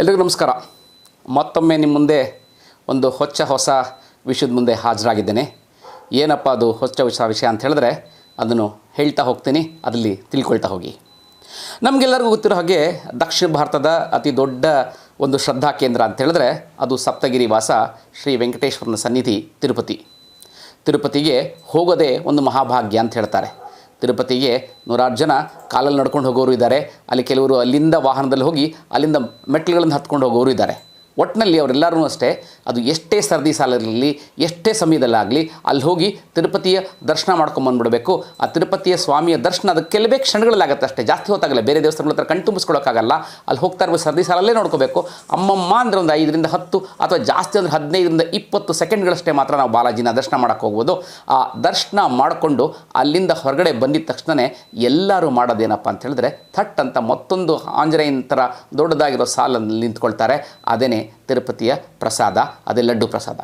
ಎಲ್ರಿಗೂ ನಮಸ್ಕಾರ. ಮತ್ತೊಮ್ಮೆ ನಿಮ್ಮ ಮುಂದೆ ಒಂದು ಹೊಚ್ಚ ಹೊಸ ವಿಷಯದ ಮುಂದೆ ಹಾಜರಾಗಿದ್ದೇನೆ. ಏನಪ್ಪ ಅದು ಹೊಚ್ಚ ಹೊಸ ವಿಷಯ ಅಂತ ಹೇಳಿದ್ರೆ ಅದನ್ನು ಹೇಳ್ತಾ ಹೋಗ್ತೀನಿ, ಅದರಲ್ಲಿ ತಿಳ್ಕೊಳ್ತಾ ಹೋಗಿ. ನಮಗೆಲ್ಲರಿಗೂ ಗೊತ್ತಿರೋ ಹಾಗೆ ದಕ್ಷಿಣ ಭಾರತದ ಅತಿ ದೊಡ್ಡ ಒಂದು ಶ್ರದ್ಧಾ ಕೇಂದ್ರ ಅಂತ ಹೇಳಿದ್ರೆ ಅದು ಸಪ್ತಗಿರಿ ವಾಸ ಶ್ರೀ ವೆಂಕಟೇಶ್ವರನ ಸನ್ನಿಧಿ ತಿರುಪತಿ. ತಿರುಪತಿಗೆ ಹೋಗೋದೇ ಒಂದು ಮಹಾಭಾಗ್ಯ ಅಂತ ಹೇಳ್ತಾರೆ. ತಿರುಪತಿಗೆ ನೂರಾರು ಜನ ಕಾಲಲ್ಲಿ ನಡ್ಕೊಂಡು ಹೋಗೋರು ಇದ್ದಾರೆ. ಅಲ್ಲಿ ಕೆಲವರು ಅಲ್ಲಿಂದ ವಾಹನದಲ್ಲಿ ಹೋಗಿ ಅಲ್ಲಿಂದ ಮೆಟ್ಲುಗಳನ್ನು ಹತ್ಕೊಂಡು ಹೋಗೋರು ಇದ್ದಾರೆ. ಒಟ್ಟಿನಲ್ಲಿ ಅವರೆಲ್ಲರೂ ಅಷ್ಟೇ, ಅದು ಎಷ್ಟೇ ಸರದಿ ಸಾಲಿರಲಿ ಎಷ್ಟೇ ಸಮಯದಲ್ಲಾಗಲಿ, ಅಲ್ಲಿ ಹೋಗಿ ತಿರುಪತಿಯ ದರ್ಶನ ಮಾಡ್ಕೊಂಬಂದ್ಬಿಡಬೇಕು ಆ ತಿರುಪತಿಯ ಸ್ವಾಮಿಯ ದರ್ಶನ ಅದು ಕೆಲವೇ ಕ್ಷಣಗಳಲ್ಲಾಗುತ್ತೆ ಅಷ್ಟೇ. ಜಾಸ್ತಿ ಹೊತ್ತಾಗಲ್ಲ, ಬೇರೆ ದೇವಸ್ಥಾನಗಳ ಹತ್ರ ಕಣ್ ತುಂಬಿಸ್ಕೊಳಕ್ಕಾಗಲ್ಲ ಅಲ್ಲಿ ಹೋಗ್ತಾ ಇರುವ ಸರದಿ ಸಾಲಲ್ಲೇ ನೋಡ್ಕೋಬೇಕು. ಅಮ್ಮಮ್ಮ ಅಂದರೆ ಒಂದು ಐದರಿಂದ ಹತ್ತು ಅಥವಾ ಜಾಸ್ತಿ ಅಂದರೆ ಹದಿನೈದರಿಂದ ಇಪ್ಪತ್ತು ಸೆಕೆಂಡ್ಗಳಷ್ಟೇ ಮಾತ್ರ ನಾವು ಬಾಲಾಜಿನ ದರ್ಶನ ಮಾಡೋಕ್ಕೆ ಹೋಗ್ಬೋದು. ಆ ದರ್ಶನ ಮಾಡಿಕೊಂಡು ಅಲ್ಲಿಂದ ಹೊರಗಡೆ ಬಂದಿದ ತಕ್ಷಣ ಎಲ್ಲರೂ ಮಾಡೋದೇನಪ್ಪ ಅಂತ ಹೇಳಿದ್ರೆ ಥಟ್ ಅಂತ ಮತ್ತೊಂದು ಆಂಜನೇಯನ ಥರ ದೊಡ್ಡದಾಗಿರೋ ಸಾಲಲ್ಲಿ ನಿಂತ್ಕೊಳ್ತಾರೆ. ಅದೇನೇ ತಿರುಪತಿಯ ಪ್ರಸಾದ, ಅದೇ ಲಡ್ಡು ಪ್ರಸಾದ.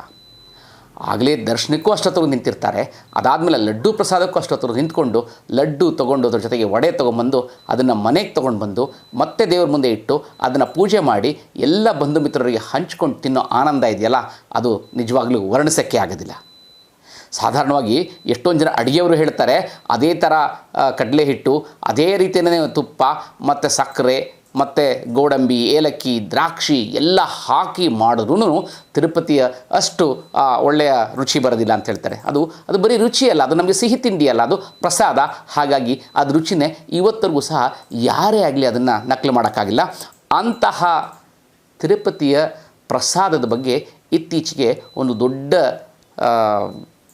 ಆಗಲೇ ದರ್ಶನಕ್ಕೂ ಅಷ್ಟೊತ್ತರು ನಿಂತಿರ್ತಾರೆ. ಅದಾದಮೇಲೆ ಲಡ್ಡು ಪ್ರಸಾದಕ್ಕೂ ಅಷ್ಟೊತ್ತರು ನಿಂತ್ಕೊಂಡು ಲಡ್ಡು ತೊಗೊಂಡು ಅದ್ರ ಜೊತೆಗೆ ವಡೆ ತೊಗೊಂಬಂದು ಅದನ್ನು ಮನೆಗೆ ತೊಗೊಂಡು ಬಂದು ಮತ್ತೆ ದೇವ್ರ ಮುಂದೆ ಇಟ್ಟು ಅದನ್ನು ಪೂಜೆ ಮಾಡಿ ಎಲ್ಲ ಬಂಧು ಮಿತ್ರರಿಗೆ ಹಂಚ್ಕೊಂಡು ತಿನ್ನೋ ಆನಂದ ಇದೆಯಲ್ಲ, ಅದು ನಿಜವಾಗ್ಲೂ ವರ್ಣಿಸೋಕ್ಕೆ ಆಗೋದಿಲ್ಲ. ಸಾಧಾರಣವಾಗಿ ಎಷ್ಟೊಂದು ಜನ ಅಡುಗೆಯವರು ಹೇಳ್ತಾರೆ, ಅದೇ ಥರ ಕಡಲೆ ಹಿಟ್ಟು ಅದೇ ರೀತಿಯೇ ತುಪ್ಪ, ಮತ್ತು ಸಕ್ಕರೆ ಮತ್ತು ಗೋಡಂಬಿ, ಏಲಕ್ಕಿ, ದ್ರಾಕ್ಷಿ ಎಲ್ಲ ಹಾಕಿ ಮಾಡಿದ್ರೂ ತಿರುಪತಿಯ ಅಷ್ಟು ಒಳ್ಳೆಯ ರುಚಿ ಬರೋದಿಲ್ಲ ಅಂತ ಹೇಳ್ತಾರೆ. ಅದು ಅದು ಬರೀ ರುಚಿ ಅಲ್ಲ, ಅದು ನಮಗೆ ಸಿಹಿ ತಿಂಡಿ ಅಲ್ಲ, ಅದು ಪ್ರಸಾದ. ಹಾಗಾಗಿ ಅದು ರುಚಿನೇ ಇವತ್ತರೆಗೂ ಸಹ ಯಾರೇ ಆಗಲಿ ಅದನ್ನು ನಕಲು ಮಾಡೋಕ್ಕಾಗಿಲ್ಲ. ಅಂತಹ ತಿರುಪತಿಯ ಪ್ರಸಾದದ ಬಗ್ಗೆ ಇತ್ತೀಚೆಗೆ ಒಂದು ದೊಡ್ಡ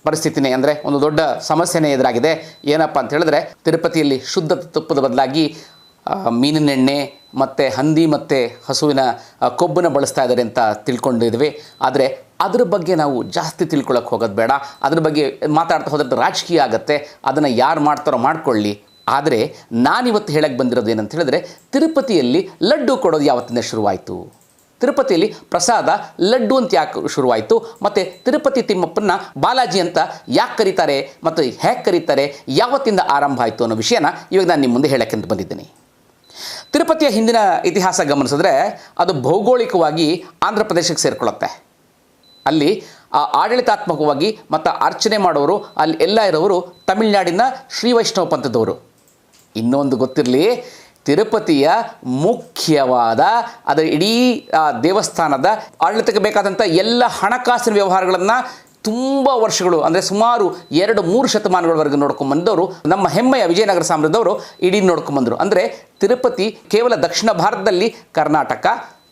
ಪರಿಸ್ಥಿತಿನೇ, ಅಂದರೆ ಒಂದು ದೊಡ್ಡ ಸಮಸ್ಯೆನೇ ಎದುರಾಗಿದೆ. ಏನಪ್ಪ ಅಂತ ಹೇಳಿದ್ರೆ, ತಿರುಪತಿಯಲ್ಲಿ ಶುದ್ಧ ತುಪ್ಪದ ಬದಲಾಗಿ ಮೀನಿನೆಣ್ಣೆ ಮತ್ತು ಹಂದಿ ಮತ್ತು ಹಸುವಿನ ಕೊಬ್ಬನ್ನು ಬಳಸ್ತಾ ಇದ್ದಾರೆ ಅಂತ ತಿಳ್ಕೊಂಡಿದ್ವಿ. ಆದರೆ ಅದ್ರ ಬಗ್ಗೆ ನಾವು ಜಾಸ್ತಿ ತಿಳ್ಕೊಳಕ್ಕೆ ಹೋಗೋದು ಬೇಡ. ಅದ್ರ ಬಗ್ಗೆ ಮಾತಾಡ್ತಾ ಹೋದ್ರೆ ರಾಜಕೀಯ ಆಗುತ್ತೆ. ಅದನ್ನು ಯಾರು ಮಾಡ್ತಾರೋ ಮಾಡ್ಕೊಳ್ಳಿ. ಆದರೆ ನಾನಿವತ್ತು ಹೇಳಕ್ಕೆ ಬಂದಿರೋದು ಏನಂತ ಹೇಳಿದ್ರೆ, ತಿರುಪತಿಯಲ್ಲಿ ಲಡ್ಡು ಕೊಡೋದು ಯಾವತ್ತಿಂದ ಶುರುವಾಯಿತು? ತಿರುಪತಿಯಲ್ಲಿ ಪ್ರಸಾದ ಲಡ್ಡು ಅಂತ ಯಾಕೆ ಶುರುವಾಯಿತು? ಮತ್ತು ತಿರುಪತಿ ತಿಮ್ಮಪ್ಪನ ಬಾಲಾಜಿ ಅಂತ ಯಾಕೆ ಕರೀತಾರೆ? ಮತ್ತು ಹೇಗೆ ಕರೀತಾರೆ? ಯಾವತ್ತಿಂದ ಆರಂಭ ಆಯಿತು ಅನ್ನೋ ವಿಷಯನ ಇವಾಗ ನಾನು ನಿಮ್ಮ ಮುಂದೆ ಹೇಳೋಕ್ಕೆಂತ ಬಂದಿದ್ದೀನಿ. ತಿರುಪತಿಯ ಹಿಂದಿನ ಇತಿಹಾಸ ಗಮನಿಸಿದ್ರೆ ಅದು ಭೌಗೋಳಿಕವಾಗಿ ಆಂಧ್ರ ಪ್ರದೇಶಕ್ಕೆ ಸೇರಿಕೊಳ್ಳುತ್ತೆ. ಅಲ್ಲಿ, ಆ ಆಡಳಿತಾತ್ಮಕವಾಗಿ ಮತ್ತು ಅರ್ಚನೆ ಮಾಡೋರು, ಅಲ್ಲಿ ಎಲ್ಲ ಇರೋರು ತಮಿಳುನಾಡಿನ ಶ್ರೀ ವೈಷ್ಣವ ಪಂಥದವರು. ಇನ್ನೊಂದು ಗೊತ್ತಿರಲಿ, ತಿರುಪತಿಯ ಮುಖ್ಯವಾದ ಅದರ ಇಡೀ ದೇವಸ್ಥಾನದ ಆಡಳಿತಕ್ಕೆ ಬೇಕಾದಂಥ ಎಲ್ಲ ಹಣಕಾಸಿನ ವ್ಯವಹಾರಗಳನ್ನು ತುಂಬ ವರ್ಷಗಳು, ಅಂದರೆ ಸುಮಾರು ಎರಡು ಮೂರು ಶತಮಾನಗಳವರೆಗೆ ನೋಡ್ಕೊಂಬಂದವರು ನಮ್ಮ ಹೆಮ್ಮೆಯ ವಿಜಯನಗರ ಸಾಮ್ರಾಜ್ಯದವರು ಇಡೀ ನೋಡ್ಕೊಂಬಂದರು ಅಂದರೆ ತಿರುಪತಿ ಕೇವಲ ದಕ್ಷಿಣ ಭಾರತದಲ್ಲಿ ಕರ್ನಾಟಕ,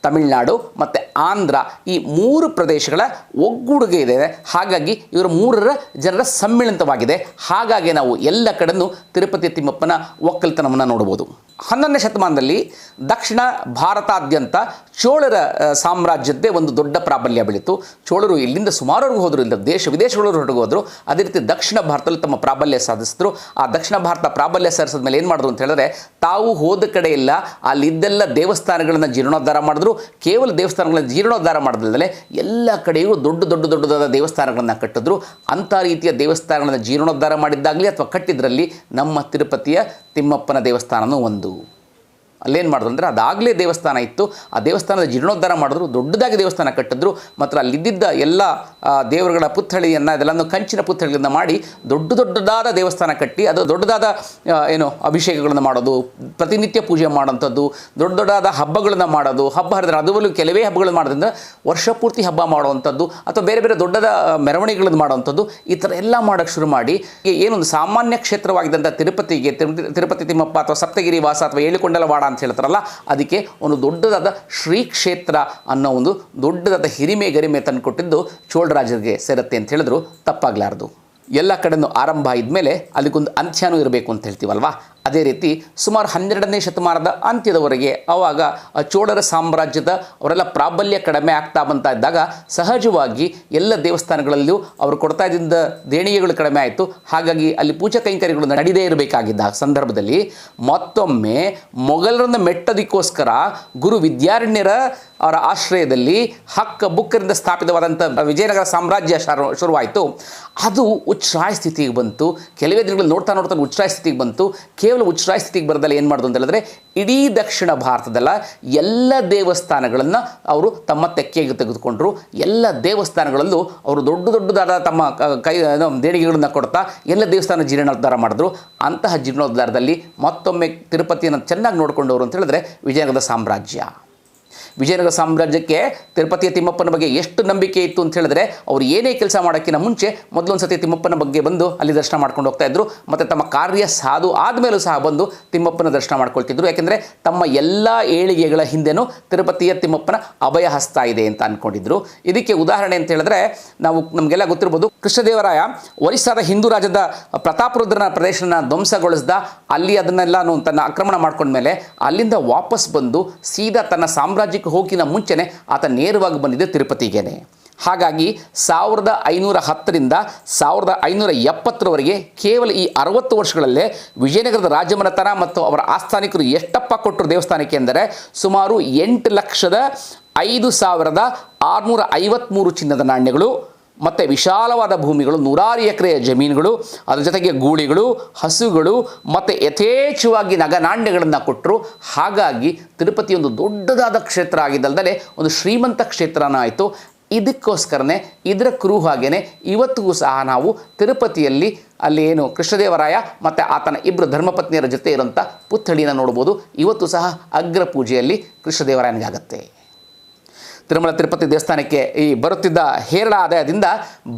ತಮಿಳುನಾಡು ಮತ್ತು ಆಂಧ್ರ ಈ ಮೂರು ಪ್ರದೇಶಗಳ ಒಗ್ಗೂಡುಗೆ ಇದೆ. ಹಾಗಾಗಿ ಇವರ ಮೂರರ ಜನರ ಸಮ್ಮಿಳಿತವಾಗಿದೆ. ಹಾಗಾಗಿ ನಾವು ಎಲ್ಲ ಕಡೆನೂ ತಿರುಪತಿ ತಿಮ್ಮಪ್ಪನ ಒಕ್ಕಲ್ತನವನ್ನು ನೋಡ್ಬೋದು ಹನ್ನೊಂದನೇ ಶತಮಾನದಲ್ಲಿ ದಕ್ಷಿಣ ಭಾರತಾದ್ಯಂತ ಚೋಳರ ಸಾಮ್ರಾಜ್ಯದ್ದೇ ಒಂದು ದೊಡ್ಡ ಪ್ರಾಬಲ್ಯ ಬೆಳೀತು. ಚೋಳರು ಇಲ್ಲಿಂದ ಸುಮಾರವರೆಗೂ ಹೋದರು ಇಲ್ಲ ದೇಶ, ವಿದೇಶಗಳವರು ಹೊರಟು ಹೋದರು. ಅದೇ ರೀತಿ ದಕ್ಷಿಣ ಭಾರತದಲ್ಲಿ ತಮ್ಮ ಪ್ರಾಬಲ್ಯ ಸಾಧಿಸಿದ್ರು. ಆ ದಕ್ಷಿಣ ಭಾರತ ಪ್ರಾಬಲ್ಯ ಸಾಧಿಸಿದ ಮೇಲೆ ಏನು ಮಾಡಿದ್ರು ಅಂತ ಹೇಳಿದ್ರೆ ತಾವು ಹೋದ ಕಡೆ ಎಲ್ಲ ಅಲ್ಲಿದ್ದೆಲ್ಲ ದೇವಸ್ಥಾನಗಳನ್ನು ಜೀರ್ಣೋದ್ಧಾರ ಮಾಡಿದ್ರು. ಕೇವಲ ದೇವಸ್ಥಾನಗಳನ್ನು ಜೀರ್ಣೋದ್ಧಾರ ಮಾಡಿದ್ರೆ ಎಲ್ಲ ಕಡೆಯೂ ದೊಡ್ಡ ದೊಡ್ಡ ದೊಡ್ಡದಾದ ದೇವಸ್ಥಾನಗಳನ್ನು ಕಟ್ಟಿದ್ರು. ಅಂಥ ರೀತಿಯ ದೇವಸ್ಥಾನಗಳನ್ನು ಜೀರ್ಣೋದ್ಧಾರ ಮಾಡಿದ್ದಾಗಲಿ ಅಥವಾ ಕಟ್ಟಿದ್ರಲ್ಲಿ ನಮ್ಮ ತಿರುಪತಿಯ ತಿಮ್ಮಪ್ಪನ ದೇವಸ್ಥಾನವೂ ಒಂದು. ಅಲ್ಲೇನು ಮಾಡಿದ್ರು ಅಂದರೆ ಅದಾಗಲೇ ದೇವಸ್ಥಾನ ಇತ್ತು. ಆ ದೇವಸ್ಥಾನದ ಜೀರ್ಣೋದ್ಧಾರ ಮಾಡಿದ್ರು, ದೊಡ್ಡದಾಗಿ ದೇವಸ್ಥಾನ ಕಟ್ಟಿದ್ರು, ಮತ್ತು ಅಲ್ಲಿದ್ದ ಎಲ್ಲ ದೇವರುಗಳ ಪುತ್ಥಳಿಯನ್ನು ಅದೆಲ್ಲನೂ ಕಂಚಿನ ಪುತ್ಥಳಿಗಳಿಂದ ಮಾಡಿ ದೊಡ್ಡ ದೊಡ್ಡದಾದ ದೇವಸ್ಥಾನ ಕಟ್ಟಿ, ಅದು ದೊಡ್ಡದಾದ ಏನು ಅಭಿಷೇಕಗಳನ್ನು ಮಾಡೋದು, ಪ್ರತಿನಿತ್ಯ ಪೂಜೆ ಮಾಡೋಂಥದ್ದು ದೊಡ್ಡ ದೊಡ್ಡದಾದ ಹಬ್ಬಗಳನ್ನು ಮಾಡೋದು, ಹಬ್ಬ ಹರಿದ್ರೆ ಅದರಲ್ಲೂ ಕೆಲವೇ ಹಬ್ಬಗಳನ್ನು ಮಾಡೋದ್ರಿಂದ ವರ್ಷಪೂರ್ತಿ ಹಬ್ಬ ಮಾಡುವಂಥದ್ದು, ಅಥವಾ ಬೇರೆ ಬೇರೆ ದೊಡ್ಡದ ಮೆರವಣಿಗೆಗಳನ್ನು ಮಾಡುವಂಥದ್ದು, ಈ ಥರ ಎಲ್ಲ ಮಾಡೋಕ್ಕೆ ಶುರು ಮಾಡಿ ಏನೊಂದು ಸಾಮಾನ್ಯ ಕ್ಷೇತ್ರವಾಗಿದ್ದಂಥ ತಿರುಪತಿಗೆ, ತಿರುಪತಿ ತಿರುಪತಿ ತಿಮ್ಮಪ್ಪ ಅಥವಾ ಸಪ್ತಗಿರಿ ವಾಸ ಅಥವಾ ಏಳುಕೊಂಡಲವಾಡ ಅಂತ ಹೇಳ್ತಾರಲ್ಲ, ಅದಕ್ಕೆ ಒಂದು ದೊಡ್ಡದಾದ ಶ್ರೀ ಕ್ಷೇತ್ರ ಅನ್ನೋ ಒಂದು ದೊಡ್ಡದಾದ ಹಿರಿಮೆ ಗರಿಮೆ ತಂದುಕೊಟ್ಟಿದ್ದು ಚೋಳರಾಜರಿಗೆ ಸೇರುತ್ತೆ ಅಂತ ಹೇಳಿದ್ರು, ತಪ್ಪಾಗಲಾರದು. ಎಲ್ಲ ಕಡೆನೂ ಆರಂಭ ಆದಮೇಲೆ ಅದಕ್ಕೊಂದು ಅಂತ್ಯನೂ ಇರಬೇಕು ಅಂತ ಹೇಳ್ತೀವಲ್ವಾ? ಅದೇ ರೀತಿ ಸುಮಾರು ಹನ್ನೆರಡನೇ ಶತಮಾನದ ಅಂತ್ಯದವರೆಗೆ ಆವಾಗ ಚೋಳರ ಸಾಮ್ರಾಜ್ಯದ ಅವರೆಲ್ಲ ಪ್ರಾಬಲ್ಯ ಕಡಿಮೆ ಆಗ್ತಾ ಬಂತಾ ಇದ್ದಾಗ ಸಹಜವಾಗಿ ಎಲ್ಲ ದೇವಸ್ಥಾನಗಳಲ್ಲೂ ಅವರು ಕೊಡ್ತಾ ಇದ್ದ ದೇಣಿಗೆಗಳು ಕಡಿಮೆ ಆಯಿತು. ಹಾಗಾಗಿ ಅಲ್ಲಿ ಪೂಜಾ ಕೈಂಕರ್ಯಗಳು ನಡೀದೇ ಇರಬೇಕಾಗಿದ್ದ ಸಂದರ್ಭದಲ್ಲಿ ಮತ್ತೊಮ್ಮೆ ಮೊಘಲರನ್ನು ಮೆಟ್ಟದಿಕ್ಕೋಸ್ಕರ ಗುರು ವಿದ್ಯಾರಣ್ಯರ ಅವರ ಆಶ್ರಯದಲ್ಲಿ ಹಕ್ಕ ಬುಕ್ಕರಿಂದ ಸ್ಥಾಪಿತವಾದಂಥ ವಿಜಯನಗರ ಸಾಮ್ರಾಜ್ಯ ಶಾರು, ಶುರುವಾಯಿತು. ಅದು ಉಚ್ಛ್ರಾಯ ಸ್ಥಿತಿಗೆ ಬಂತು. ಕೆಲವೇ ದಿನಗಳಲ್ಲಿ ನೋಡ್ತಾ ನೋಡ್ತಾ ಉಚ್ಛ್ರಾಯ ಸ್ಥಿತಿಗೆ ಬಂತು. ಕೇವಲ ಉಚ್ಛ್ರಾಯ ಸ್ಥಿತಿಗೆ ಬರೋದಲ್ಲ, ಏನು ಮಾಡೋದು ಅಂತ ಹೇಳಿದ್ರೆ ಇಡೀ ದಕ್ಷಿಣ ಭಾರತದಲ್ಲ ಎಲ್ಲ ದೇವಸ್ಥಾನಗಳನ್ನು ಅವರು ತಮ್ಮ ತೆಕ್ಕೆಗೆ ತೆಗೆದುಕೊಂಡ್ರು. ಎಲ್ಲ ದೇವಸ್ಥಾನಗಳಲ್ಲೂ ಅವರು ದೊಡ್ಡ ದೊಡ್ಡದಾದ ತಮ್ಮ ಕ- ದೇಣಿಗೆಗಳನ್ನ ಕೊಡ್ತಾ ಎಲ್ಲ ದೇವಸ್ಥಾನ ಜೀರ್ಣೋದ್ಧಾರ ಮಾಡಿದ್ರು. ಅಂತಹ ಜೀರ್ಣೋದ್ಧಾರದಲ್ಲಿ ಮತ್ತೊಮ್ಮೆ ತಿರುಪತಿಯನ್ನು ಚೆನ್ನಾಗಿ ನೋಡಿಕೊಂಡವರು ಅಂತ ಹೇಳಿದ್ರೆ ವಿಜಯನಗರದ ಸಾಮ್ರಾಜ್ಯ. ವಿಜಯನಗರ ಸಾಮ್ರಾಜ್ಯಕ್ಕೆ ತಿರುಪತಿಯ ತಿಮ್ಮಪ್ಪನ ಬಗ್ಗೆ ಎಷ್ಟು ನಂಬಿಕೆ ಇತ್ತು ಅಂತ ಹೇಳಿದ್ರೆ ಅವರು ಏನೇ ಕೆಲಸ ಮಾಡೋಕ್ಕಿಂತ ಮುಂಚೆ ಮೊದಲೊಂದು ಸತಿ ತಿಮ್ಮಪ್ಪನ ಬಗ್ಗೆ ಬಂದು ಅಲ್ಲಿ ದರ್ಶನ ಮಾಡ್ಕೊಂಡು ಹೋಗ್ತಾ ಇದ್ರು. ಮತ್ತು ತಮ್ಮ ಕಾರ್ಯ ಸಾಧು ಆದಮೇಲೂ ಸಹ ಬಂದು ತಿಮ್ಮಪ್ಪನ ದರ್ಶನ ಮಾಡ್ಕೊಳ್ತಿದ್ರು. ಯಾಕೆಂದರೆ ತಮ್ಮ ಎಲ್ಲ ಏಳಿಗೆಗಳ ಹಿಂದೆನೂ ತಿರುಪತಿಯ ತಿಮ್ಮಪ್ಪನ ಅಭಯ ಹಸ್ತ ಇದೆ ಅಂತ ಅಂದ್ಕೊಂಡಿದ್ರು ಇದಕ್ಕೆ ಉದಾಹರಣೆ ಅಂತ ಹೇಳಿದ್ರೆ ನಾವು ನಮಗೆಲ್ಲ ಗೊತ್ತಿರ್ಬೋದು ಕೃಷ್ಣದೇವರಾಯ ಒರಿಸ್ಸಾದ ಹಿಂದೂ ರಾಜ್ಯದ ಪ್ರತಾಪರುದ್ರನ ಪ್ರದೇಶನ ಧ್ವಂಸಗೊಳಿಸ್ದ ಅಲ್ಲಿ ಅದನ್ನೆಲ್ಲ ತನ್ನ ಆಕ್ರಮಣ ಮಾಡ್ಕೊಂಡ್ಮೇಲೆ ಅಲ್ಲಿಂದ ವಾಪಸ್ ಬಂದು ಸೀದಾ ತನ್ನ ಸಾಮ್ರಾಜ್ಯಕ್ಕೆ ಹೋಗಿನ ಮುಂಚೆನೆ ಆತ ನೇರವಾಗಿ ಬಂದಿದ್ದೆ ತಿರುಪತಿಗೇನೆ. ಹಾಗಾಗಿ ಸಾವಿರದ ಐನೂರ ಹತ್ತರಿಂದ ಸಾವಿರದ ಐನೂರ ಎಪ್ಪತ್ತರವರೆಗೆ ಕೇವಲ ಈ ಅರವತ್ತು ವರ್ಷಗಳಲ್ಲೇ ವಿಜಯನಗರದ ರಾಜಮನೆತನ ಮತ್ತು ಅವರ ಆಸ್ಥಾನಿಕರು ಎಷ್ಟಪ್ಪ ಕೊಟ್ಟರು ದೇವಸ್ಥಾನಕ್ಕೆ ಅಂದರೆ ಸುಮಾರು ಎಂಟು ಲಕ್ಷದ ಐದು ಸಾವಿರದ ಆರುನೂರ ಐವತ್ತ್ಮೂರು ಚಿನ್ನದ ನಾಣ್ಯಗಳು. ಮತ್ತು ವಿಶಾಲವಾದ ಭೂಮಿಗಳು, ನೂರಾರು ಎಕರೆಯ ಜಮೀನುಗಳು, ಅದರ ಜೊತೆಗೆ ಗೂಳಿಗಳು, ಹಸುಗಳು ಮತ್ತು ಯಥೇಚ್ಛವಾಗಿ ನಗನಾಣ್ಯಗಳನ್ನು ಕೊಟ್ಟರು. ಹಾಗಾಗಿ ತಿರುಪತಿ ಒಂದು ದೊಡ್ಡದಾದ ಕ್ಷೇತ್ರ ಆಗಿದ್ದಲ್ಲದೆ ಒಂದು ಶ್ರೀಮಂತ ಕ್ಷೇತ್ರನ ಆಯಿತು. ಇದಕ್ಕೋಸ್ಕರನೇ, ಇದರ ಕುರು ಹಾಗೇನೆ ಇವತ್ತಿಗೂ ಸಹ ನಾವು ತಿರುಪತಿಯಲ್ಲಿ ಅಲ್ಲಿ ಏನು ಕೃಷ್ಣದೇವರಾಯ ಮತ್ತು ಆತನ ಇಬ್ಬರು ಧರ್ಮಪತ್ನಿಯರ ಜೊತೆ ಇರೋಂಥ ಪುತ್ಥಳಿನ ನೋಡ್ಬೋದು. ಇವತ್ತು ಸಹ ಅಗ್ರ ಪೂಜೆಯಲ್ಲಿ ಕೃಷ್ಣದೇವರಾಯನಿಗೆ ಆಗುತ್ತೆ ತಿರುಮಲ ತಿರುಪತಿ ದೇವಸ್ಥಾನಕ್ಕೆ ಈ ಬರುತ್ತಿದ್ದ ಹೇರಳ ಆದಾಯದಿಂದ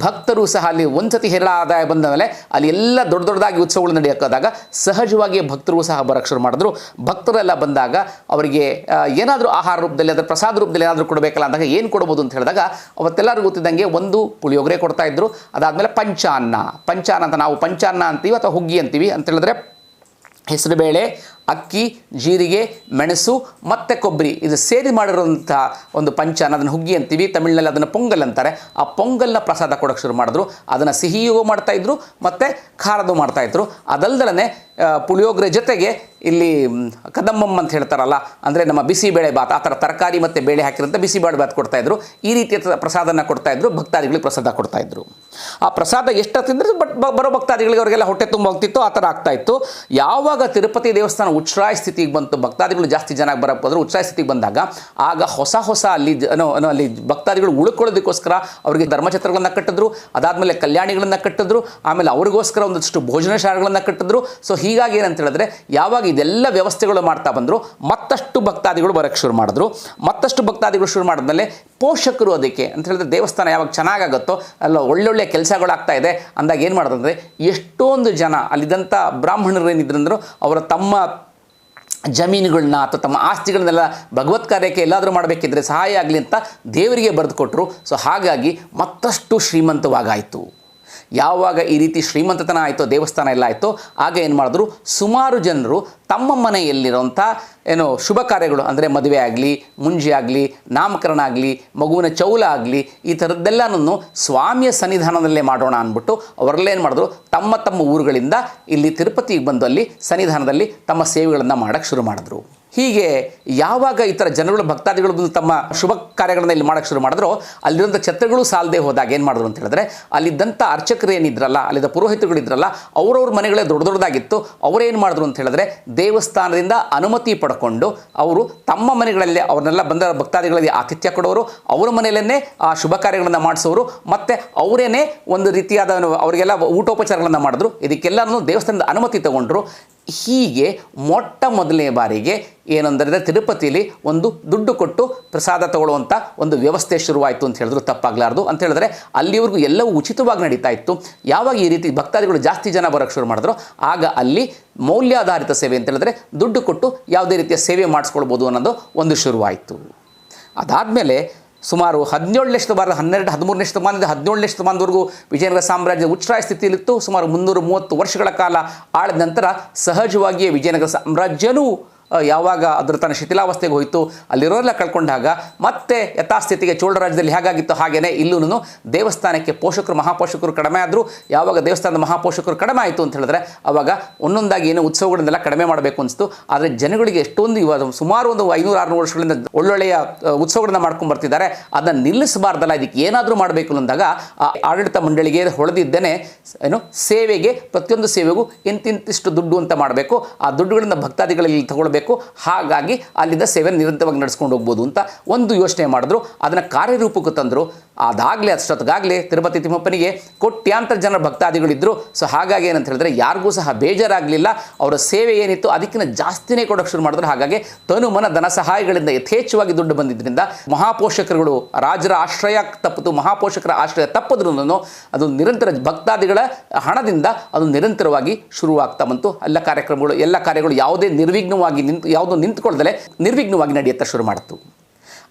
ಭಕ್ತರು ಸಹ ಅಲ್ಲಿ ಒಂದ್ಸತಿ ಹೇರಳ ಆದಾಯ ಬಂದ ಮೇಲೆ ಅಲ್ಲಿ ಎಲ್ಲ ದೊಡ್ಡ ದೊಡ್ಡದಾಗಿ ಉತ್ಸವಗಳು ನಡೆಯೋಕ್ಕಾದಾಗ ಸಹಜವಾಗಿ ಭಕ್ತರು ಸಹ ಬರೋಕ್ಕೆ ಶುರು ಮಾಡಿದ್ರು. ಭಕ್ತರೆಲ್ಲ ಬಂದಾಗ ಅವರಿಗೆ ಏನಾದರೂ ಆಹಾರ ರೂಪದಲ್ಲಿ ಅದರ ಪ್ರಸಾದ ರೂಪದಲ್ಲಿ ಏನಾದರೂ ಕೊಡಬೇಕಲ್ಲ ಅಂದಾಗ ಏನು ಕೊಡ್ಬೋದು ಅಂತ ಹೇಳಿದಾಗ ಅವತ್ತೆಲ್ಲರೂ ಗೊತ್ತಿದ್ದಂಗೆ ಒಂದು ಪುಳಿಯೋಗರೆ ಕೊಡ್ತಾ ಇದ್ರು. ಅದಾದಮೇಲೆ ಪಂಚಾನ್ನ. ಪಂಚಾನ್ನ ಅಂತ ನಾವು ಪಂಚಾನ್ನ ಅಂತೀವಿ ಅಥವಾ ಹುಗ್ಗಿ ಅಂತೀವಿ ಅಂತ ಹೇಳಿದ್ರೆ ಹೆಸರುಬೇಳೆ ಅಕ್ಕಿ, ಜೀರಿಗೆ, ಮೆಣಸು, ಮತ್ತು ಕೊಬ್ಬರಿ. ಇದು ಸೇರಿ ಮಾಡಿರುವಂತಹ ಒಂದು ಪಂಚಾನ ಅದನ್ನು ಹುಗ್ಗಿ ಅಂತೀವಿ. ತಮಿಳಿನಲ್ಲಿ ಅದನ್ನು ಪೊಂಗಲ್ ಅಂತಾರೆ. ಆ ಪೊಂಗಲ್ನ ಪ್ರಸಾದ ಕೊಡೋಕ್ಕೆ ಶುರು ಮಾಡಿದ್ರು. ಅದನ್ನು ಸಿಹಿಯೂ ಮಾಡ್ತಾಯಿದ್ರು ಮತ್ತು ಖಾರದೂ ಮಾಡ್ತಾಯಿದ್ರು ಅದಲ್ದಲೇ ಪುಳಿಯೋಗರೆ ಜೊತೆಗೆ ಇಲ್ಲಿ ಕದಮ್ಮಮ್ಮ ಅಂತ ಹೇಳ್ತಾರಲ್ಲ, ಅಂದರೆ ನಮ್ಮ ಬಿಸಿಬೇಳೆ ಭಾತ್ ಆ ಥರ ತರಕಾರಿ ಮತ್ತು ಬೇಳೆ ಹಾಕಿರೋಂಥ ಬಿಸಿಬೇಳೆ ಬಾತ್ ಕೊಡ್ತಾಯಿದ್ರು ಈ ರೀತಿಯ ಪ್ರಸಾದನ ಕೊಡ್ತಾಯಿದ್ರು ಭಕ್ತಾದಿಗಳಿಗೆ ಪ್ರಸಾದ ಕೊಡ್ತಾಯಿದ್ರು ಆ ಪ್ರಸಾದ ಎಷ್ಟು ತಿಂದರೆ ಬಟ್ ಬರೋ ಭಕ್ತಾದಿಗಳಿಗೆ ಅವರಿಗೆಲ್ಲ ಹೊಟ್ಟೆ ತುಂಬ ಹೋಗ್ತಿತ್ತು, ಆ ಥರ ಆಗ್ತಾಯಿತ್ತು ಯಾವಾಗ ತಿರುಪತಿ ದೇವಸ್ಥಾನ ಉಚ್ಛ್ರಾಯ ಸ್ಥಿತಿಗೆ ಬಂತು. ಭಕ್ತಾದಿಗಳು ಜಾಸ್ತಿ ಜನ ಬರಕ್ಕೆ ಉಚ್ಛ್ರಾಯ ಸ್ಥಿತಿಗೆ ಬಂದಾಗ ಆಗ ಹೊಸ ಹೊಸ ಅಲ್ಲಿ ಅಲ್ಲಿ ಭಕ್ತಾದಿಗಳು ಉಳ್ಕೊಳ್ಳೋದಕ್ಕೋಸ್ಕರ ಅವರಿಗೆ ಧರ್ಮಛತ್ರಗಳನ್ನು ಕಟ್ಟಿದ್ರು. ಅದಾದಮೇಲೆ ಕಲ್ಯಾಣಿಗಳನ್ನು ಕಟ್ಟಿದ್ರು. ಆಮೇಲೆ ಅವ್ರಿಗೋಸ್ಕರ ಒಂದಷ್ಟು ಭೋಜನ ಶಾಲೆಗಳನ್ನು ಕಟ್ಟಿದ್ರು. ಸೊ ಹೀಗಾಗಿ ಏನಂತ ಹೇಳಿದ್ರೆ ಯಾವಾಗ ಇದೆಲ್ಲ ವ್ಯವಸ್ಥೆಗಳು ಮಾಡ್ತಾ ಬಂದರು, ಮತ್ತಷ್ಟು ಭಕ್ತಾದಿಗಳು ಬರಕ್ಕೆ ಶುರು ಮಾಡಿದ್ರು. ಮತ್ತಷ್ಟು ಭಕ್ತಾದಿಗಳು ಶುರು ಮಾಡಿದ್ಮೇಲೆ ಪೋಷಕರು ಅದಕ್ಕೆ. ಅಂತ ಹೇಳಿದ್ರೆ ದೇವಸ್ಥಾನ ಯಾವಾಗ ಚೆನ್ನಾಗಾಗುತ್ತೋ, ಅಲ್ಲ ಒಳ್ಳೊಳ್ಳೆ ಕೆಲಸಗಳಾಗ್ತಾ ಇದೆ. ಅಂದಾಗ ಏನು ಮಾಡೋದಂದರೆ ಎಷ್ಟೊಂದು ಜನ ಅಲ್ಲಿದ್ದಂಥ ಬ್ರಾಹ್ಮಣರು ಏನಿದ್ರಂದ್ರು ಅವರ ತಮ್ಮ ಜಮೀನುಗಳನ್ನ ಅಥವಾ ತಮ್ಮ ಆಸ್ತಿಗಳನ್ನೆಲ್ಲ ಭಗವತ್ ಕಾರ್ಯಕ್ಕೆ ಎಲ್ಲಾದರೂ ಮಾಡಬೇಕಿದ್ರೆ ಸಹಾಯ ಆಗಲಿ ಅಂತ ದೇವರಿಗೆ ಬರೆದುಕೊಟ್ರು. ಸೊ ಹಾಗಾಗಿ ಮತ್ತಷ್ಟು ಶ್ರೀಮಂತವಾಗಾಯಿತು. ಯಾವಾಗ ಈ ರೀತಿ ಶ್ರೀಮಂತತನ ಆಯಿತೋ ದೇವಸ್ಥಾನ ಎಲ್ಲ ಆಯಿತೋ, ಆಗ ಏನು ಮಾಡಿದ್ರು? ಸುಮಾರು ಜನರು ತಮ್ಮ ಮನೆಯಲ್ಲಿರುವಂಥ ಏನು ಶುಭ ಕಾರ್ಯಗಳು, ಅಂದರೆ ಮದುವೆ ಆಗಲಿ, ಮುಂಜಿ ಆಗಲಿ, ನಾಮಕರಣ ಆಗಲಿ, ಮಗುವಿನ ಚೌಲ ಆಗಲಿ, ಈ ಥರದ್ದೆಲ್ಲನೂ ಸ್ವಾಮಿಯ ಸನ್ನಿಧಾನದಲ್ಲೇ ಮಾಡೋಣ ಅಂದ್ಬಿಟ್ಟು ಅವರೆಲ್ಲ ಏನು ಮಾಡಿದ್ರು? ತಮ್ಮ ತಮ್ಮ ಊರುಗಳಿಂದ ಇಲ್ಲಿ ತಿರುಪತಿಗೆ ಬಂದು ಅಲ್ಲಿ ಸನ್ನಿಧಾನದಲ್ಲಿ ತಮ್ಮ ಸೇವೆಗಳನ್ನು ಮಾಡೋಕ್ಕೆ ಶುರು ಮಾಡಿದ್ರು. ಹೀಗೆ ಯಾವಾಗ ಈ ಥರ ಜನಗಳು ಭಕ್ತಾದಿಗಳು ಬಂದು ತಮ್ಮ ಶುಭ ಕಾರ್ಯಗಳನ್ನ ಇಲ್ಲಿ ಮಾಡೋಕ್ಕೆ ಶುರು ಮಾಡಿದ್ರು ಅಲ್ಲಿರುವಂಥ ಛತ್ರಗಳು ಸಾಲದೆ ಹೋದಾಗ ಏನು ಮಾಡಿದ್ರು ಅಂತ ಹೇಳಿದ್ರೆ ಅಲ್ಲಿದ್ದಂಥ ಅರ್ಚಕರು ಏನಿದ್ರಲ್ಲ ಅಲ್ಲಿದ್ದ ಪುರೋಹಿತರುಗಳಿದ್ರಲ್ಲ ಅವರವ್ರ ಮನೆಗಳೇ ದೊಡ್ಡ ದೊಡ್ಡದಾಗಿತ್ತು. ಅವರೇನು ಮಾಡಿದ್ರು ಅಂತ ಹೇಳಿದ್ರೆ, ದೇವಸ್ಥಾನದಿಂದ ಅನುಮತಿ ಪಡ್ಕೊಂಡು ಅವರು ತಮ್ಮ ಮನೆಗಳಲ್ಲೇ ಅವ್ರನ್ನೆಲ್ಲ ಬಂದ ಭಕ್ತಾದಿಗಳಲ್ಲಿ ಆತಿಥ್ಯ ಕೊಡೋರು, ಅವರ ಮನೆಯಲ್ಲೇ ಆ ಶುಭ ಕಾರ್ಯಗಳನ್ನು ಮಾಡಿಸೋರು, ಮತ್ತು ಅವರೇನೇ ಒಂದು ರೀತಿಯಾದ ಅವರಿಗೆಲ್ಲ ಊಟೋಪಚಾರಗಳನ್ನು ಮಾಡಿದ್ರು. ಇದಕ್ಕೆಲ್ಲನೂ ದೇವಸ್ಥಾನದ ಅನುಮತಿ ತಗೊಂಡ್ರು. ಹೀಗೆ ಮೊಟ್ಟ ಮೊದಲನೇ ಬಾರಿಗೆ ಏನಂದರೆ ತಿರುಪತಿಯಲ್ಲಿ ಒಂದು ದುಡ್ಡು ಕೊಟ್ಟು ಪ್ರಸಾದ ತಗೊಳ್ಳುವಂಥ ಒಂದು ವ್ಯವಸ್ಥೆ ಶುರುವಾಯಿತು ಅಂತ ಹೇಳಿದ್ರು, ತಪ್ಪಾಗಲಾರ್ದು. ಅಂತ ಹೇಳಿದ್ರೆ ಅಲ್ಲಿವರೆಗೂ ಎಲ್ಲವೂ ಉಚಿತವಾಗಿ ನಡೀತಾ ಇತ್ತು. ಯಾವಾಗ ಈ ರೀತಿ ಭಕ್ತಾದಿಗಳು ಜಾಸ್ತಿ ಜನ ಬರೋಕ್ಕೆ ಶುರು ಮಾಡಿದ್ರು, ಆಗ ಅಲ್ಲಿ ಮೌಲ್ಯಾಧಾರಿತ ಸೇವೆ ಅಂತ ಹೇಳಿದ್ರೆ ದುಡ್ಡು ಕೊಟ್ಟು ಯಾವುದೇ ರೀತಿಯ ಸೇವೆ ಮಾಡಿಸ್ಕೊಳ್ಬೋದು ಅನ್ನೋದು ಒಂದು ಶುರುವಾಯಿತು. ಅದಾದಮೇಲೆ ಸುಮಾರು ಹದಿನೇಳನೇ ಶತಮಾನದ ಹನ್ನೆರಡು, ಹದಿಮೂರನೇ ಶತಮಾನದಿಂದ ಹದಿನೇಳನೇ ಶತಮಾನದವರೆಗೂ ವಿಜಯನಗರ ಸಾಮ್ರಾಜ್ಯ ಉಚ್ಛ್ರಾಯ ಸ್ಥಿತಿಯಲ್ಲಿತ್ತು. ಸುಮಾರು ಮುನ್ನೂರ ಮೂವತ್ತು ವರ್ಷಗಳ ಕಾಲ ಆಳಿದ ನಂತರ ಸಹಜವಾಗಿಯೇ ವಿಜಯನಗರ ಸಾಮ್ರಾಜ್ಯನೂ ಯಾವಾಗ ಅದರ ತನ್ನ ಶಿಥಿಲಾವಸ್ಥೆಗೆ ಹೋಯಿತು, ಅಲ್ಲಿರೋರೆಲ್ಲ ಕಳ್ಕೊಂಡಾಗ ಮತ್ತೆ ಯಥಾಸ್ಥಿತಿಗೆ ಚೋಳ ರಾಜ್ಯದಲ್ಲಿ ಹೇಗಾಗಿತ್ತು? ಹಾಗೇನೆ ಇಲ್ಲೂ ದೇವಸ್ಥಾನಕ್ಕೆ ಪೋಷಕರು, ಮಹಾಪೋಷಕರು ಕಡಿಮೆ ಆದರೂ ಯಾವಾಗ ದೇವಸ್ಥಾನದ ಮಹಾಪೋಷಕರು ಕಡಿಮೆ ಆಯಿತು ಅಂತ ಹೇಳಿದ್ರೆ ಅವಾಗ ಒಂದೊಂದಾಗಿ ಏನು ಉತ್ಸವಗಳನ್ನೆಲ್ಲ ಕಡಿಮೆ ಮಾಡಬೇಕು ಅನಿಸ್ತು. ಆದರೆ ಜನಗಳಿಗೆ ಎಷ್ಟೊಂದು ಇವಾಗ ಸುಮಾರು ಒಂದು ಐನೂರು ಆರುನೂರು ವರ್ಷಗಳಿಂದ ಒಳ್ಳೊಳ್ಳೆಯ ಉತ್ಸವಗಳನ್ನ ಮಾಡ್ಕೊಂಡು ಬರ್ತಿದ್ದಾರೆ. ಅದನ್ನು ನಿಲ್ಲಿಸಬಾರ್ದಲ್ಲ, ಇದಕ್ಕೆ ಏನಾದರೂ ಮಾಡಬೇಕು ಅಂದಾಗ ಆ ಆಡಳಿತ ಮಂಡಳಿಗೆ ಹೊಳೆದಿದ್ದೇನೆ ಏನು ಸೇವೆಗೆ, ಪ್ರತಿಯೊಂದು ಸೇವೆಗೂ ಇಂತಿಂತಿಷ್ಟು ದುಡ್ಡು ಅಂತ ಮಾಡಬೇಕು. ಆ ದುಡ್ಡುಗಳಿಂದ ಭಕ್ತಾದಿಗಳಲ್ಲಿ ತಗೊಳ್ಬೇಕು. ಹಾಗಾಗಿ ಅಲ್ಲಿಂದ ಸೇವೆ ನಿರಂತರವಾಗಿ ನಡೆಸ್ಕೊಂಡು ಹೋಗ್ಬೋದು ಅಂತ ಒಂದು ಯೋಚನೆ ಮಾಡಿದ್ರು. ಅದನ್ನು ಕಾರ್ಯರೂಪಕ್ಕೆ ತಂದರು. ಅದಾಗಲೇ, ಅಷ್ಟೊತ್ತಿಗಾಗಲೇ ತಿರುಪತಿ ತಿಮ್ಮಪ್ಪನಿಗೆ ಕೋಟ್ಯಾಂತರ ಜನರ ಭಕ್ತಾದಿಗಳಿದ್ದರು ಸೊ ಹಾಗಾಗಿ ಏನಂತ ಹೇಳಿದ್ರೆ ಯಾರಿಗೂ ಸಹ ಬೇಜಾರಾಗಲಿಲ್ಲ. ಅವರ ಸೇವೆ ಏನಿತ್ತು ಅದಕ್ಕಿಂತ ಜಾಸ್ತಿನೇ ಕೊಡೋಕೆ ಶುರು ಮಾಡಿದ್ರು. ಹಾಗಾಗಿ ತನುಮನ ಧನ ಸಹಾಯಗಳಿಂದ ಯಥೇಚ್ಛವಾಗಿ ದುಡ್ಡು ಬಂದಿದ್ದರಿಂದ ಮಹಾಪೋಷಕರುಗಳು, ರಾಜರ ಆಶ್ರಯ ತಪ್ಪಿತು ಮಹಾಪೋಷಕರ ಆಶ್ರಯ ತಪ್ಪಿದ್ರೂ ಅದು ನಿರಂತರ ಭಕ್ತಾದಿಗಳ ಹಣದಿಂದ ಅದು ನಿರಂತರವಾಗಿ ಶುರುವಾಗ್ತಾ ಬಂತು. ಎಲ್ಲ ಕಾರ್ಯಕ್ರಮಗಳು, ಎಲ್ಲ ಕಾರ್ಯಗಳು ಯಾವುದೇ ನಿರ್ವಿಘ್ನವಾಗಿ ನಿಂತು ಯಾವುದೋ ನಿಂತ್ಕೊಳ್ದಲೆ ನಿರ್ವಿಘ್ನವಾಗಿ ನಡೆಯುತ್ತಾ ಶುರು ಮಾಡಿತು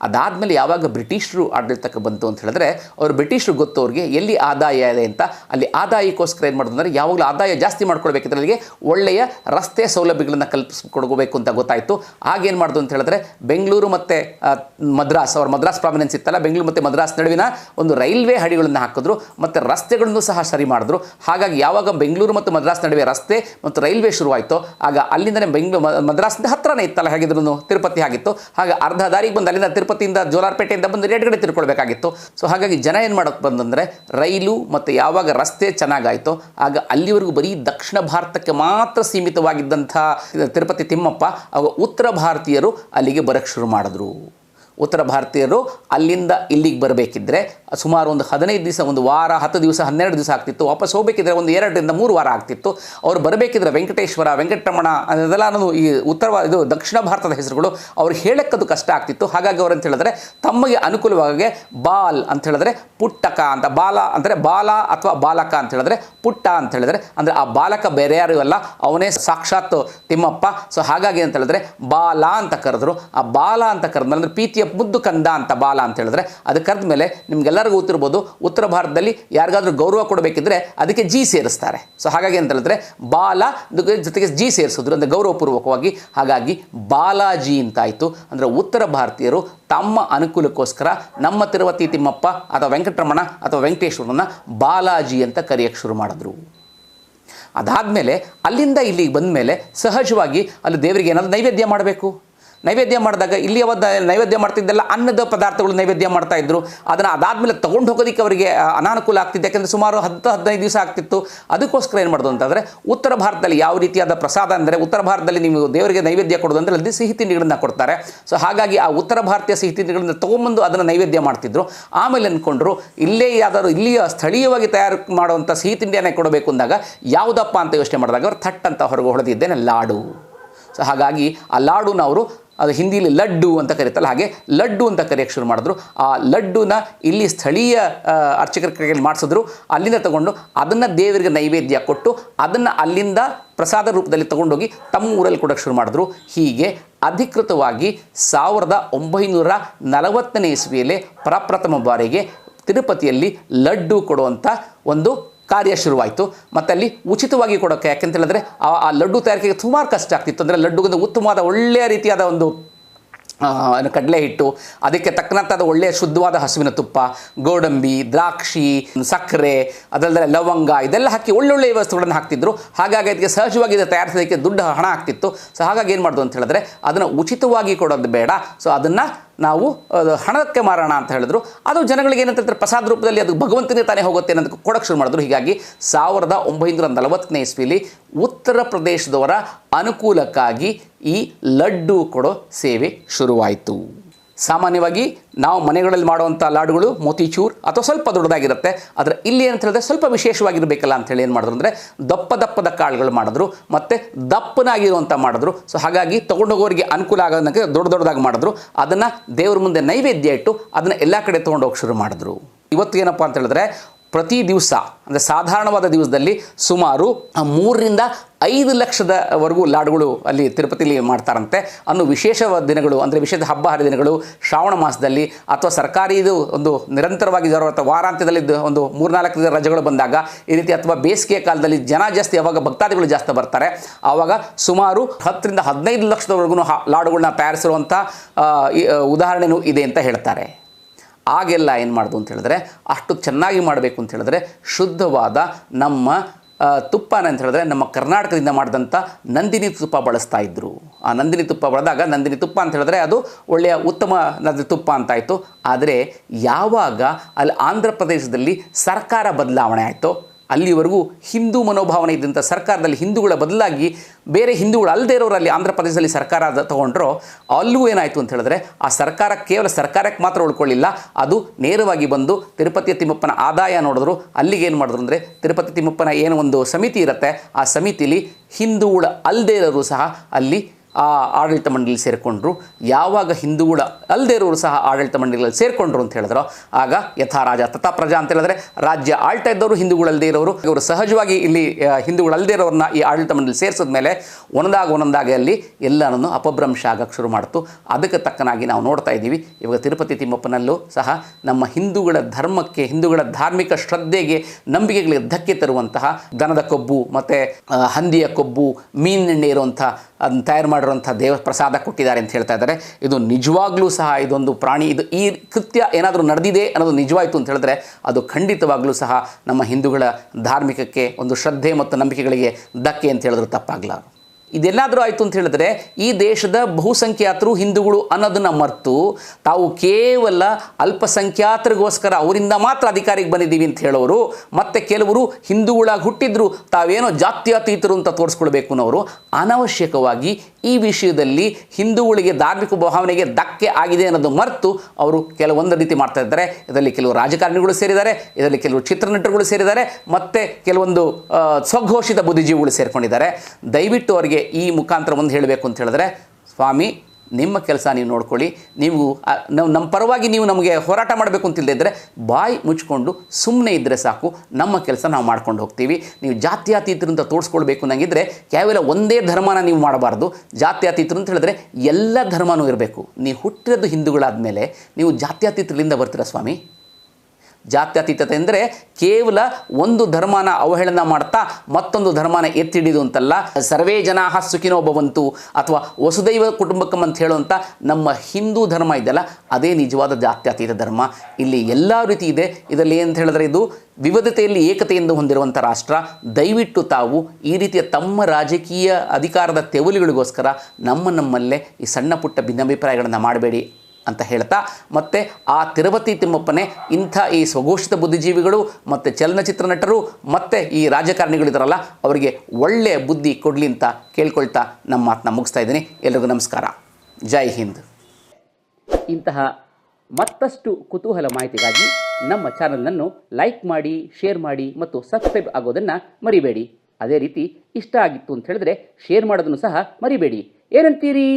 ಅದಾದಮೇಲೆ ಯಾವಾಗ ಬ್ರಿಟಿಷರು ಆಡಳಿತಕ್ಕೆ ಬಂತು ಅಂತ ಹೇಳಿದ್ರೆ, ಅವರು ಬ್ರಿಟಿಷರು ಗೊತ್ತು ಅವ್ರಿಗೆ ಎಲ್ಲಿ ಆದಾಯ ಇದೆ ಅಂತ, ಅಲ್ಲಿ ಆದಾಯಕ್ಕೋಸ್ಕರ ಏನು ಮಾಡೋದು ಅಂದರೆ, ಯಾವಾಗಲೂ ಆದಾಯ ಜಾಸ್ತಿ ಮಾಡ್ಕೊಳ್ಬೇಕಿದ್ರೆ ಅಲ್ಲಿಗೆ ಒಳ್ಳೆಯ ರಸ್ತೆ ಸೌಲಭ್ಯಗಳನ್ನು ಕಲ್ಪಿಸ್ಕೊಡ್ಬೇಕು ಅಂತ ಗೊತ್ತಾಯಿತು. ಆಗೇನು ಮಾಡೋದು ಅಂತ ಹೇಳಿದ್ರೆ, ಬೆಂಗಳೂರು ಮತ್ತು ಮದ್ರಾಸ್, ಅವ್ರ ಮದ್ರಾಸ್ ಪ್ರಾಮಿನೆನ್ಸ್ ಇತ್ತಲ್ಲ, ಬೆಂಗಳೂರು ಮತ್ತು ಮದ್ರಾಸ್ ನಡುವಿನ ಒಂದು ರೈಲ್ವೆ ಹಳಿಗಳನ್ನು ಹಾಕಿದ್ರು, ಮತ್ತು ರಸ್ತೆಗಳನ್ನು ಸಹ ಸರಿ ಮಾಡಿದ್ರು. ಹಾಗಾಗಿ ಯಾವಾಗ ಬೆಂಗಳೂರು ಮತ್ತು ಮದ್ರಾಸ್ ನಡುವೆ ರಸ್ತೆ ಮತ್ತು ರೈಲ್ವೆ ಶುರುವಾಯಿತು, ಆಗ ಅಲ್ಲಿಂದನೇ ಬೆಂಗಳೂರು ಮದ್ರಾಸ್ನಿಂದ ಹತ್ರನೇ ಇತ್ತಲ್ಲ ಹೇಗಿದ್ರು ತಿರುಪತಿ ಆಗಿತ್ತು. ಹಾಗೆ ಅರ್ಧ ದಾರಿಗೆ ಬಂದು ಅಲ್ಲಿಂದ ತಿರುಪತಿಯಿಂದ ಜೋಲಾರ್ಪೇಟೆಯಿಂದ ಬಂದು ಎಡಗಡೆ ತಿರ್ಕೊಳ್ಬೇಕಾಗಿತ್ತು. ಸೊ ಹಾಗಾಗಿ ಜನ ಏನು ಮಾಡೋಕ್ಕೆ ಬಂದಂದರೆ ರೈಲು ಮತ್ತು ಯಾವಾಗ ರಸ್ತೆ ಚೆನ್ನಾಗಾಯಿತು, ಆಗ ಅಲ್ಲಿವರೆಗೂ ಬರೀ ದಕ್ಷಿಣ ಭಾರತಕ್ಕೆ ಮಾತ್ರ ಸೀಮಿತವಾಗಿದ್ದಂಥ ತಿರುಪತಿ ತಿಮ್ಮಪ್ಪ, ಆಗ ಉತ್ತರ ಭಾರತೀಯರು ಅಲ್ಲಿಗೆ ಬರೋಕ್ಕೆ ಶುರು ಮಾಡಿದ್ರು. ಉತ್ತರ ಭಾರತೀಯರು ಅಲ್ಲಿಂದ ಇಲ್ಲಿಗೆ ಬರಬೇಕಿದ್ರೆ ಸುಮಾರು ಒಂದು ಹದಿನೈದು ದಿವಸ, ಒಂದು ವಾರ, ಹತ್ತು ದಿವಸ, ಹನ್ನೆರಡು ದಿವಸ ಆಗ್ತಿತ್ತು. ವಾಪಸ್ ಹೋಗಬೇಕಿದ್ರೆ ಒಂದು ಎರಡರಿಂದ ಮೂರು ವಾರ ಆಗ್ತಿತ್ತು. ಅವ್ರು ಬರಬೇಕಿದ್ರೆ ವೆಂಕಟೇಶ್ವರ, ವೆಂಕಟರಮಣ, ಅದೆಲ್ಲ ನಾನು ಈ ಉತ್ತರ ಇದು ದಕ್ಷಿಣ ಭಾರತದ ಹೆಸರುಗಳು. ಅವ್ರು ಹೇಳಕ್ಕದು ಕಷ್ಟ ಆಗ್ತಿತ್ತು. ಹಾಗಾಗಿ ಅವ್ರು ಅಂತ ಹೇಳಿದ್ರೆ ತಮಗೆ ಅನುಕೂಲವಾಗಿ ಬಾಲ್ ಅಂತ ಹೇಳಿದ್ರೆ ಪುಟ್ಟಕ ಅಂತ, ಬಾಲ ಅಂದರೆ ಬಾಲ ಅಥವಾ ಬಾಲಕ ಅಂತ ಹೇಳಿದ್ರೆ ಪುಟ್ಟ ಅಂತ ಹೇಳಿದ್ರೆ ಅಂದರೆ ಆ ಬಾಲಕ ಬೇರೆ ಯಾರು ಅಲ್ಲ, ಅವನೇ ಸಾಕ್ಷಾತ್ ತಿಮ್ಮಪ್ಪ. ಸೊ ಹಾಗಾಗಿ ಅಂತ ಹೇಳಿದ್ರೆ ಬಾಲ ಅಂತ ಕರೆದ್ರು. ಆ ಬಾಲ ಅಂತ ಕರೆದ್ಮೇಲೆ ಅಂದರೆ ಪ್ರೀತಿಯ ಮುದ್ದು ಕಂದ ಅಂತ ಬಾಲ ಅಂತ ಹೇಳಿದ್ರೆ ಅದು ಕರೆದ ಮೇಲೆ ನಿಮ್ಗೆಲ್ಲರಿಗೂ ಗೊತ್ತಿರ್ಬೋದು ಉತ್ತರ ಭಾರತದಲ್ಲಿ ಯಾರಿಗಾದ್ರೂ ಗೌರವ ಕೊಡಬೇಕಿದ್ರೆ ಅದಕ್ಕೆ ಜಿ ಸೇರಿಸ್ತಾರೆ. ಸೊ ಹಾಗಾಗಿ ಅಂತ ಹೇಳಿದ್ರೆ ಬಾಲ ಜೊತೆಗೆ ಜಿ ಸೇರಿಸಿದ್ರು ಅಂದರೆ ಗೌರವಪೂರ್ವಕವಾಗಿ. ಹಾಗಾಗಿ ಬಾಲಾಜಿ ಅಂತಾಯಿತು ಅಂದರೆ ಉತ್ತರ ಭಾರತೀಯರು ತಮ್ಮ ಅನುಕೂಲಕ್ಕೋಸ್ಕರ ನಮ್ಮ ತಿರುವತಿ ತಿಮ್ಮಪ್ಪ ಅಥವಾ ವೆಂಕಟರಮಣ ಅಥವಾ ವೆಂಕಟೇಶ್ವರನ ಬಾಲಾಜಿ ಅಂತ ಕರೆಯಕ್ಕೆ ಶುರು ಮಾಡಿದ್ರು. ಅದಾದಮೇಲೆ ಅಲ್ಲಿಂದ ಇಲ್ಲಿಗೆ ಬಂದ ಮೇಲೆ ಸಹಜವಾಗಿ ಅಲ್ಲಿ ದೇವರಿಗೆ ಏನಾದರೂ ನೈವೇದ್ಯ ಮಾಡಬೇಕು? ನೈವೇದ್ಯ ಮಾಡಿದಾಗ ಇಲ್ಲಿ ನೈವೇದ್ಯ ಮಾಡ್ತಿದ್ದೆಲ್ಲ ಅನ್ನದ ಪದಾರ್ಥಗಳು ನೈವೇದ್ಯ ಮಾಡ್ತಾ ಇದ್ರು. ಅದನ್ನು ಅದಾದಮೇಲೆ ತಗೊಂಡು ಹೋಗೋದಕ್ಕೆ ಅವರಿಗೆ ಅನಾನುಕೂಲ ಆಗ್ತಿತ್ತು. ಯಾಕೆಂದರೆ ಸುಮಾರು ಹತ್ತು, ಹದಿನೈದು ದಿವಸ ಆಗ್ತಿತ್ತು. ಅದಕ್ಕೋಸ್ಕರ ಏನು ಮಾಡೋದು ಅಂತಂದರೆ, ಉತ್ತರ ಭಾರತದಲ್ಲಿ ಯಾವ ರೀತಿಯಾದ ಪ್ರಸಾದ ಅಂದರೆ, ಉತ್ತರ ಭಾರತದಲ್ಲಿ ನೀವು ದೇವರಿಗೆ ನೈವೇದ್ಯ ಕೊಡೋದು ಅಂದರೆ, ಅಲ್ಲಿ ಸಿಹಿ ತಿಂಡಿಗಳನ್ನ ಕೊಡ್ತಾರೆ. ಸೊ ಹಾಗಾಗಿ ಆ ಉತ್ತರ ಭಾರತೀಯ ಸಿಹಿ ತಿಂಡಿಗಳನ್ನ ತೊಗೊಂಬಂದು ಅದನ್ನು ನೈವೇದ್ಯ ಮಾಡ್ತಿದ್ರು. ಆಮೇಲೆ ಅಂದ್ಕೊಂಡ್ರು ಇಲ್ಲೇ ಯಾವ್ದಾದ್ರು, ಇಲ್ಲಿಯ ಸ್ಥಳೀಯವಾಗಿ ತಯಾರು ಮಾಡುವಂಥ ಸಿಹಿ ತಿಂಡಿಯನ್ನೇ ಕೊಡಬೇಕು ಅಂದಾಗ, ಯಾವುದಪ್ಪ ಅಂತ ಯೋಚನೆ ಮಾಡಿದಾಗ, ಅವ್ರು ಥಟ್ ಅಂತ ಹೊರಗೆ ಹೊಡೆದಿದ್ದೇನೆ, ಲಾಡು. ಸೊ ಹಾಗಾಗಿ ಆ ಲಾಡುನ ಅವರು ಅದು ಹಿಂದಿಯಲ್ಲಿ ಲಡ್ಡು ಅಂತ ಕರೀತಲ್ಲ, ಹಾಗೆ ಲಡ್ಡು ಅಂತ ಕರೆಯೋಕ್ಕೆ ಶುರು ಮಾಡಿದ್ರು. ಆ ಲಡ್ಡುನ ಇಲ್ಲಿ ಸ್ಥಳೀಯ ಅರ್ಚಕರ ಕೈಯಲ್ಲಿ ಮಾಡಿಸಿದ್ರು. ಅಲ್ಲಿಂದ ತಗೊಂಡು ಅದನ್ನು ದೇವರಿಗೆ ನೈವೇದ್ಯ ಕೊಟ್ಟು ಅದನ್ನು ಅಲ್ಲಿಂದ ಪ್ರಸಾದ ರೂಪದಲ್ಲಿ ತಗೊಂಡೋಗಿ ತಮ್ಮ ಊರಲ್ಲಿ ಕೊಡೋಕ್ಕೆ ಶುರು ಮಾಡಿದ್ರು. ಹೀಗೆ ಅಧಿಕೃತವಾಗಿ ಸಾವಿರದ ಒಂಬೈನೂರ ನಲವತ್ತನೇ ಇಸ್ವಿಯಲ್ಲಿ ಪ್ರಪ್ರಥಮ ಬಾರಿಗೆ ತಿರುಪತಿಯಲ್ಲಿ ಲಡ್ಡು ಕೊಡುವಂಥ ಒಂದು ಕಾರ್ಯ ಶುರುವಾಯಿತು. ಮತ್ತು ಅಲ್ಲಿ ಉಚಿತವಾಗಿ ಕೊಡೋಕ್ಕೆ ಯಾಕೆಂತ ಹೇಳಿದ್ರೆ ಆ ಲಡ್ಡು ತಯಾರಿಕೆಗೆ ಸುಮಾರು ಕಷ್ಟ ಆಗ್ತಿತ್ತು. ಅಂದರೆ ಲಡ್ಡುಗಿಂತ ಉತ್ತಮವಾದ ಒಳ್ಳೆಯ ರೀತಿಯಾದ ಒಂದು ಕಡಲೆ ಹಿಟ್ಟು, ಅದಕ್ಕೆ ತಕ್ಕನಂತಾದ ಒಳ್ಳೆಯ ಶುದ್ಧವಾದ ಹಸುವಿನ ತುಪ್ಪ, ಗೋಡಂಬಿ, ದ್ರಾಕ್ಷಿ, ಸಕ್ಕರೆ ಅದಲ್ಲದೆ ಲವಂಗ, ಇದೆಲ್ಲ ಹಾಕಿ ಒಳ್ಳೊಳ್ಳೆಯ ವಸ್ತುಗಳನ್ನು ಹಾಕ್ತಿದ್ರು. ಹಾಗಾಗಿ ಅದಕ್ಕೆ ಸಹಜವಾಗಿ ಇದು ತಯಾರಿಸೋದಕ್ಕೆ ದುಡ್ಡು ಹಣ ಆಗ್ತಿತ್ತು. ಸೊ ಹಾಗಾಗಿ ಏನು ಮಾಡೋದು ಅಂತ ಹೇಳಿದ್ರೆ, ಅದನ್ನು ಉಚಿತವಾಗಿ ಕೊಡೋದು ಬೇಡ. ಸೊ ಅದನ್ನು ನಾವು ಹಣಕ್ಕೆ ಮಾರೋಣ ಅಂತ ಹೇಳಿದ್ರು. ಅದು ಜನಗಳಿಗೆ ಏನಂತ ಹೇಳ್ತಾರೆ, ಪ್ರಸಾದ ರೂಪದಲ್ಲಿ ಅದು ಭಗವಂತನೇ ತಾನೇ ಹೋಗುತ್ತೆ ಅನ್ನೋದಕ್ಕೆ ಕೊಡಕ್ಕೆ ಶುರು ಮಾಡಿದ್ರು. ಹೀಗಾಗಿ ಸಾವಿರದ ಒಂಬೈನೂರ ನಲವತ್ತನೇ ಇಸ್ವಿಯಲ್ಲಿ ಉತ್ತರ ಪ್ರದೇಶದವರ ಅನುಕೂಲಕ್ಕಾಗಿ ಈ ಲಡ್ಡು ಕೊಡೋ ಸೇವೆ ಶುರುವಾಯಿತು. ಸಾಮಾನ್ಯವಾಗಿ ನಾವು ಮನೆಗಳಲ್ಲಿ ಮಾಡುವಂಥ ಲಾಡುಗಳು, ಮೋತಿಚೂರ್ ಅಥವಾ ಸ್ವಲ್ಪ ದೊಡ್ಡದಾಗಿರುತ್ತೆ. ಆದರೆ ಇಲ್ಲಿ ಏನಂತ ಹೇಳಿದ್ರೆ ಸ್ವಲ್ಪ ವಿಶೇಷವಾಗಿರಬೇಕಲ್ಲ ಅಂತೇಳಿ ಏನು ಮಾಡಿದ್ರು ಅಂದರೆ ದಪ್ಪ ದಪ್ಪದ ಕಾಳುಗಳು ಮಾಡಿದ್ರು, ಮತ್ತು ದಪ್ಪನಾಗಿರುವಂಥ ಮಾಡಿದ್ರು. ಸೊ ಹಾಗಾಗಿ ತೊಗೊಂಡೋಗೋರಿಗೆ ಅನುಕೂಲ ಆಗೋದಕ್ಕೆ ದೊಡ್ಡ ದೊಡ್ಡದಾಗಿ ಮಾಡಿದ್ರು. ಅದನ್ನು ದೇವ್ರ ಮುಂದೆ ನೈವೇದ್ಯ ಇಟ್ಟು ಅದನ್ನು ಎಲ್ಲ ಕಡೆ ತೊಗೊಂಡೋಗಿ ಶುರು ಮಾಡಿದ್ರು. ಇವತ್ತು ಏನಪ್ಪ ಅಂತ ಹೇಳಿದ್ರೆ ಪ್ರತಿ ದಿವಸ, ಅಂದರೆ ಸಾಧಾರಣವಾದ ದಿವಸದಲ್ಲಿ ಸುಮಾರು ಮೂರರಿಂದ ಐದು ಲಕ್ಷದವರೆಗೂ ಲಾಡುಗಳು ಅಲ್ಲಿ ತಿರುಪತಿಲಿ ಮಾಡ್ತಾರಂತೆ. ಅನ್ನು ವಿಶೇಷ ದಿನಗಳು, ಅಂದರೆ ವಿಶೇಷ ಹಬ್ಬ ಹರಿದಿನಗಳು, ಶ್ರಾವಣ ಮಾಸದಲ್ಲಿ ಅಥವಾ ಸರ್ಕಾರಿ ಇದು ಒಂದು ನಿರಂತರವಾಗಿ ಜರೋ ವಾರಾಂತ್ಯದಲ್ಲಿ ಒಂದು ಮೂರ್ನಾಲ್ಕು ರಜೆಗಳು ಬಂದಾಗ, ಈ ರೀತಿ ಅಥವಾ ಬೇಸಿಗೆ ಕಾಲದಲ್ಲಿ ಜನ ಜಾಸ್ತಿ ಯಾವಾಗ ಭಕ್ತಾದಿಗಳು ಜಾಸ್ತಿ ಬರ್ತಾರೆ. ಆವಾಗ ಸುಮಾರು ಹತ್ತರಿಂದ ಹದಿನೈದು ಲಕ್ಷದವರೆಗೂ ಲಾಡುಗಳನ್ನ ತಯಾರಿಸಿರುವಂಥ ಉದಾಹರಣೆಯೂ ಇದೆ ಅಂತ ಹೇಳ್ತಾರೆ. ಆಗೆಲ್ಲ ಏನು ಮಾಡೋದು ಅಂತ ಹೇಳಿದ್ರೆ, ಅಷ್ಟು ಚೆನ್ನಾಗಿ ಮಾಡಬೇಕು ಅಂತ ಹೇಳಿದ್ರೆ, ಶುದ್ಧವಾದ ನಮ್ಮ ತುಪ್ಪ ಅಂತ ಹೇಳಿದ್ರೆ ನಮ್ಮ ಕರ್ನಾಟಕದಿಂದ ಮಾಡಿದಂಥ ನಂದಿನಿ ತುಪ್ಪ ಬಳಸ್ತಾ ಇದ್ದರು ಆ ನಂದಿನಿ ತುಪ್ಪ ಬಳದಾಗ ನಂದಿನಿ ತುಪ್ಪ ಅಂತ ಹೇಳಿದ್ರೆ ಅದು ಒಳ್ಳೆಯ ಉತ್ತಮ ನದಿ ತುಪ್ಪ ಅಂತಾಯಿತು ಆದರೆ ಯಾವಾಗ ಅಲ್ಲಿ ಆಂಧ್ರ ಪ್ರದೇಶದಲ್ಲಿ ಸರ್ಕಾರ ಬದಲಾವಣೆ ಆಯಿತು ಅಲ್ಲಿವರೆಗೂ ಹಿಂದೂ ಮನೋಭಾವನೆ ಇದ್ದಂಥ ಸರ್ಕಾರದಲ್ಲಿ ಹಿಂದೂಗಳ ಬದಲಾಗಿ ಬೇರೆ ಹಿಂದೂಗಳು ಅಲ್ಲದೇ ಇರೋರಲ್ಲಿ ಆಂಧ್ರ ಪ್ರದೇಶದಲ್ಲಿ ಸರ್ಕಾರ ತಗೊಂಡ್ರು ಅಲ್ಲೂ ಏನಾಯಿತು ಅಂತ ಹೇಳಿದ್ರೆ ಆ ಸರ್ಕಾರ ಕೇವಲ ಸರ್ಕಾರಕ್ಕೆ ಮಾತ್ರ ಉಳ್ಕೊಳ್ಳಿಲ್ಲ, ಅದು ನೇರವಾಗಿ ಬಂದು ತಿರುಪತಿ ತಿಮ್ಮಪ್ಪನ ಆದಾಯ ನೋಡಿದ್ರು, ಅಲ್ಲಿಗೆ ಏನು ಮಾಡಿದ್ರು ಅಂದರೆ ತಿರುಪತಿ ತಿಮ್ಮಪ್ಪನ ಏನು ಒಂದು ಸಮಿತಿ ಇರುತ್ತೆ, ಆ ಸಮಿತಿಲಿ ಹಿಂದೂಗಳ ಅಲ್ಲದೇ ಇರೋರು ಸಹ ಅಲ್ಲಿ ಆ ಆಡಳಿತ ಮಂಡಳಿ ಸೇರಿಕೊಂಡ್ರು. ಯಾವಾಗ ಹಿಂದೂಗಳ ಅಲ್ಲದೆ ಇರೋರು ಸಹ ಆಡಳಿತ ಮಂಡಳಿಗಳಲ್ಲಿ ಸೇರಿಕೊಂಡ್ರು ಅಂತ ಹೇಳಿದ್ರು. ಆಗ ಯಥಾ ರಾಜ ತಥಾ ಪ್ರಜಾ ಅಂತ ಹೇಳಿದ್ರೆ ರಾಜ್ಯ ಆಳ್ತಾ ಇದ್ದವರು ಹಿಂದೂಗಳಲ್ಲದೇ ಇರೋರು. ಇವರು ಸಹಜವಾಗಿ ಇಲ್ಲಿ ಹಿಂದೂಗಳಲ್ಲದೆ ಇರೋರನ್ನ ಈ ಆಡಳಿತ ಮಂಡಳಿ ಸೇರಿಸಿದ ಮೇಲೆ ಒಂದಾಗ ಒಂದೊಂದಾಗಿ ಅಲ್ಲಿ ಎಲ್ಲರನ್ನು ಅಪಭ್ರಂಶ ಆಗಕ್ಕೆ ಶುರು ಮಾಡ್ತು. ಅದಕ್ಕೆ ತಕ್ಕನಾಗಿ ನಾವು ನೋಡ್ತಾ ಇದ್ದೀವಿ. ಇವಾಗ ತಿರುಪತಿ ತಿಮ್ಮಪ್ಪನಲ್ಲೂ ಸಹ ನಮ್ಮ ಹಿಂದೂಗಳ ಧರ್ಮಕ್ಕೆ ಹಿಂದೂಗಳ ಧಾರ್ಮಿಕ ಶ್ರದ್ಧೆಗೆ ನಂಬಿಕೆಗಳಿಗೆ ಧಕ್ಕೆ ತರುವಂತಹ ದನದ ಕೊಬ್ಬು, ಮತ್ತು ಹಂದಿಯ ಕೊಬ್ಬು ಮೀನೆಣ್ಣೆ ಇರುವಂಥ ಅದನ್ನು ತಯಾರು ಮಾಡಿರುವಂಥ ದೇವ ಪ್ರಸಾದ ಕೊಟ್ಟಿದ್ದಾರೆ ಅಂತ ಹೇಳ್ತಾ ಇದ್ದಾರೆ. ಇದು ನಿಜವಾಗ್ಲೂ ಸಹ ಇದೊಂದು ಪ್ರಾಣಿ. ಇದು ಈ ಕೃತ್ಯ ಏನಾದರೂ ನಡೆದಿದೆ ಅನ್ನೋದು ನಿಜವಾಯಿತು ಅಂತ ಹೇಳಿದ್ರೆ ಅದು ಖಂಡಿತವಾಗ್ಲೂ ಸಹ ನಮ್ಮ ಹಿಂದೂಗಳ ಧಾರ್ಮಿಕಕ್ಕೆ ಒಂದು ಶ್ರದ್ಧೆ ಮತ್ತು ನಂಬಿಕೆಗಳಿಗೆ ಧಕ್ಕೆ ಅಂತ ಹೇಳಿದ್ರು ತಪ್ಪಾಗಲಾರು ಇದೆಲ್ಲಾದರೂ ಆಯಿತು ಅಂತ ಹೇಳಿದ್ರೆ ಈ ದೇಶದ ಬಹುಸಂಖ್ಯಾತರು ಹಿಂದೂಗಳು ಅನ್ನೋದನ್ನು ಮರೆತು ತಾವು ಕೇವಲ ಅಲ್ಪಸಂಖ್ಯಾತರಿಗೋಸ್ಕರ ಅವರಿಂದ ಮಾತ್ರ ಅಧಿಕಾರಿಗೆ ಬಂದಿದ್ದೀವಿ ಅಂತ ಹೇಳೋರು, ಮತ್ತು ಕೆಲವರು ಹಿಂದೂಗಳಾಗಿ ಹುಟ್ಟಿದ್ರು, ತಾವೇನೋ ಜಾತ್ಯತೀತರು ಅಂತ ತೋರಿಸ್ಕೊಳ್ಬೇಕು ಅನ್ನೋರು ಅನವಶ್ಯಕವಾಗಿ ಈ ವಿಷಯದಲ್ಲಿ ಹಿಂದೂಗಳಿಗೆ ಧಾರ್ಮಿಕ ಭಾವನೆಗೆ ಧಕ್ಕೆ ಆಗಿದೆ ಅನ್ನೋದು ಮರೆತು ಅವರು ಕೆಲವೊಂದು ರೀತಿ ಮಾಡ್ತಾ ಇದ್ದಾರೆ. ಇದರಲ್ಲಿ ಕೆಲವು ರಾಜಕಾರಣಿಗಳು ಸೇರಿದ್ದಾರೆ, ಇದರಲ್ಲಿ ಕೆಲವು ಚಿತ್ರನಟರುಗಳು ಸೇರಿದ್ದಾರೆ, ಮತ್ತು ಕೆಲವೊಂದು ಸ್ವಘೋಷಿತ ಬುದ್ಧಿಜೀವಿಗಳು ಸೇರಿಕೊಂಡಿದ್ದಾರೆ. ದಯವಿಟ್ಟು ಅವರಿಗೆ ಈ ಮುಖಾಂತರ ಒಂದು ಹೇಳಬೇಕು ಅಂತ ಹೇಳಿದ್ರೆ, ಸ್ವಾಮಿ, ನಿಮ್ಮ ಕೆಲಸ ನೀವು ನೋಡ್ಕೊಳ್ಳಿ. ನೀವು ನಮ್ಮ ಪರವಾಗಿ ನೀವು ನಮಗೆ ಹೋರಾಟ ಮಾಡಬೇಕು ಅಂತಿಲ್ಲದೆ ಇದ್ದರೆ ಬಾಯಿ ಮುಚ್ಕೊಂಡು ಸುಮ್ಮನೆ ಇದ್ದರೆ ಸಾಕು. ನಮ್ಮ ಕೆಲಸ ನಾವು ಮಾಡ್ಕೊಂಡು ಹೋಗ್ತೀವಿ. ನೀವು ಜಾತ್ಯಾತೀತರಿಂದ ತೋರಿಸ್ಕೊಳ್ಬೇಕು ಅನ್ನಂಗಿದ್ರೆ, ಕೇವಲ ಒಂದೇ ಧರ್ಮನ ನೀವು ಮಾಡಬಾರ್ದು. ಜಾತ್ಯಾತೀತರು ಅಂತ ಹೇಳಿದ್ರೆ, ಎಲ್ಲ ಧರ್ಮನೂ ಇರಬೇಕು. ನೀವು ಹುಟ್ಟಿರೋದು ಹಿಂದೂಗಳಾದ ಮೇಲೆ ನೀವು ಜಾತ್ಯಾತೀತರಿಂದ ಬರ್ತೀರಾ ಸ್ವಾಮಿ? ಜಾತ್ಯತೀತತೆ ಅಂದರೆ ಕೇವಲ ಒಂದು ಧರ್ಮನ ಅವಹೇಳನ ಮಾಡ್ತಾ ಮತ್ತೊಂದು ಧರ್ಮನ ಎತ್ತಿಡಿದು ಅಂತಲ್ಲ. ಸರ್ವೇ ಜನಾ ಸುಖಿನೋ ಭವಂತು ಅಥವಾ ವಸುದೈವ ಕುಟುಂಬಕಂ ಅಂತ ಹೇಳುವಂಥ ನಮ್ಮ ಹಿಂದೂ ಧರ್ಮ ಇದೆಯಲ್ಲ, ಅದೇ ನಿಜವಾದ ಜಾತ್ಯತೀತ ಧರ್ಮ. ಇಲ್ಲಿ ಎಲ್ಲ ರೀತಿ ಇದೆ. ಇದರಲ್ಲಿ ಏನಂತ ಹೇಳಿದ್ರೆ ಇದು ವಿವಿಧತೆಯಲ್ಲಿ ಏಕತೆಯಿಂದ ಹೊಂದಿರುವಂಥ ರಾಷ್ಟ್ರ. ದಯವಿಟ್ಟು ತಾವು ಈ ರೀತಿಯ ತಮ್ಮ ರಾಜಕೀಯ ಅಧಿಕಾರದ ತೆವಲಿಗಳಿಗೋಸ್ಕರ ನಮ್ಮ ನಮ್ಮಲ್ಲೇ ಈ ಸಣ್ಣ ಪುಟ್ಟ ಭಿನ್ನಾಭಿಪ್ರಾಯಗಳನ್ನು ಮಾಡಬೇಡಿ. ಅಂತ ಹೇಳ್ತಾ, ಮತ್ತೆ ಆ ತಿರುಪತಿ ತಿಮ್ಮಪ್ಪನೇ ಇಂಥ ಈ ಸ್ವಘೋಷಿತ ಬುದ್ಧಿಜೀವಿಗಳು, ಮತ್ತು ಚಲನಚಿತ್ರ ನಟರು, ಮತ್ತು ಈ ರಾಜಕಾರಣಿಗಳಿದಾರಲ್ಲ ಅವರಿಗೆ ಒಳ್ಳೆಯ ಬುದ್ಧಿ ಕೊಡಲಿ ಅಂತ ಕೇಳ್ಕೊಳ್ತಾ ನಮ್ಮ ಮಾತನ್ನ ಮುಗಿಸ್ತಾ ಇದ್ದೀನಿ. ಎಲ್ರಿಗೂ ನಮಸ್ಕಾರ. ಜೈ ಹಿಂದ್. ಇಂತಹ ಮತ್ತಷ್ಟು ಕುತೂಹಲ ಮಾಹಿತಿಗಾಗಿ ನಮ್ಮ ಚಾನಲನ್ನು ಲೈಕ್ ಮಾಡಿ, ಶೇರ್ ಮಾಡಿ ಮತ್ತು ಸಬ್ಸ್ಕ್ರೈಬ್ ಆಗೋದನ್ನು ಮರಿಬೇಡಿ. ಅದೇ ರೀತಿ ಇಷ್ಟ ಆಗಿತ್ತು ಅಂತ ಹೇಳಿದ್ರೆ ಶೇರ್ ಮಾಡೋದನ್ನು ಸಹ ಮರಿಬೇಡಿ. ಏನಂತೀರಿ?